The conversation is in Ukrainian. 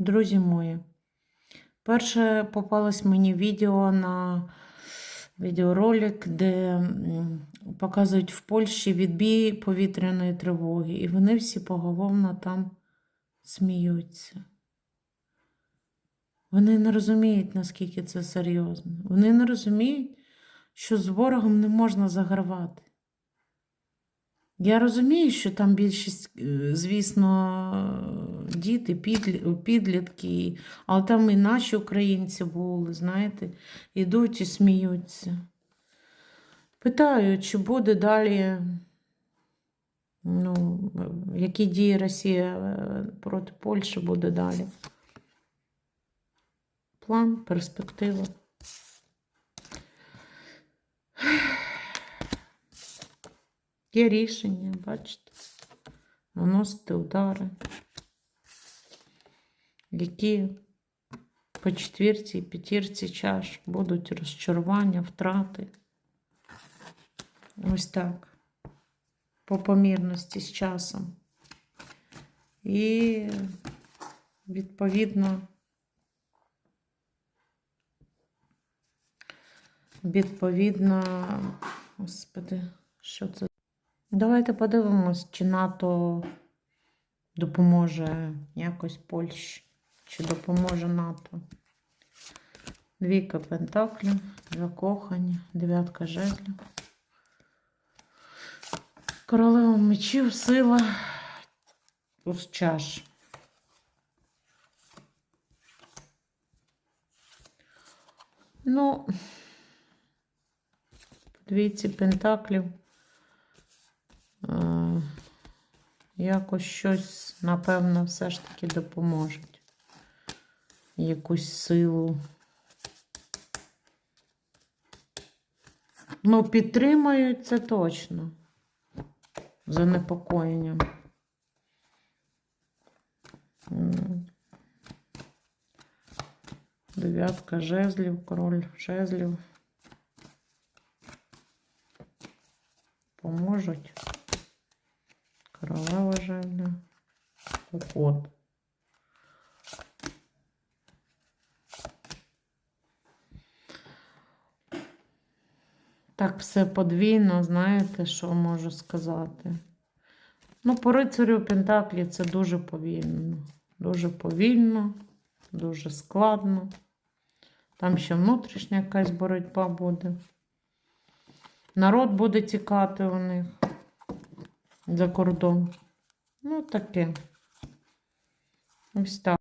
Друзі мої, перше попалось мені відео на відеоролик, де показують в Польщі відбій повітряної тривоги, і вони всі поголовно там сміються. Вони не розуміють, наскільки це серйозно. Вони не розуміють, що з ворогом не можна загравати. Я розумію, що там більшість, е, звісно, діти, підлітки, але там і наші українці були, знаєте, ідуть і сміються. Питаю, чи буде далі, ну, які дії Росія е, проти Польщі буде далі. План, перспектива. Є рішення, бачите, наносити удари, які по четвірці і п'ятірці чаш будуть розчарування, втрати. Ось так. По помірності з часом. І відповідно. Відповідно, господи, що це? Давайте подивимось, чи НАТО допоможе якось Польщі, чи допоможе НАТО. Двійка пентаклів, закохані, дев'ятка жезлів. Королева мечів, сила, туз чаш. Ну, двійці пентаклів. Е, Якось щось, напевно, все ж таки допоможуть. Якусь силу. Ну, підтримають це точно. Занепокоєнням. Дев'ятка жезлів, король жезлів. Поможуть. Королева жезлів. Уход. Так, все подвійно, знаєте, що можу сказати. Ну, по рицарю Пентаклі це дуже повільно. Дуже повільно, дуже складно. Там ще внутрішня якась боротьба буде. Народ буде тікати у них за кордон. Ну, таке. Ось так.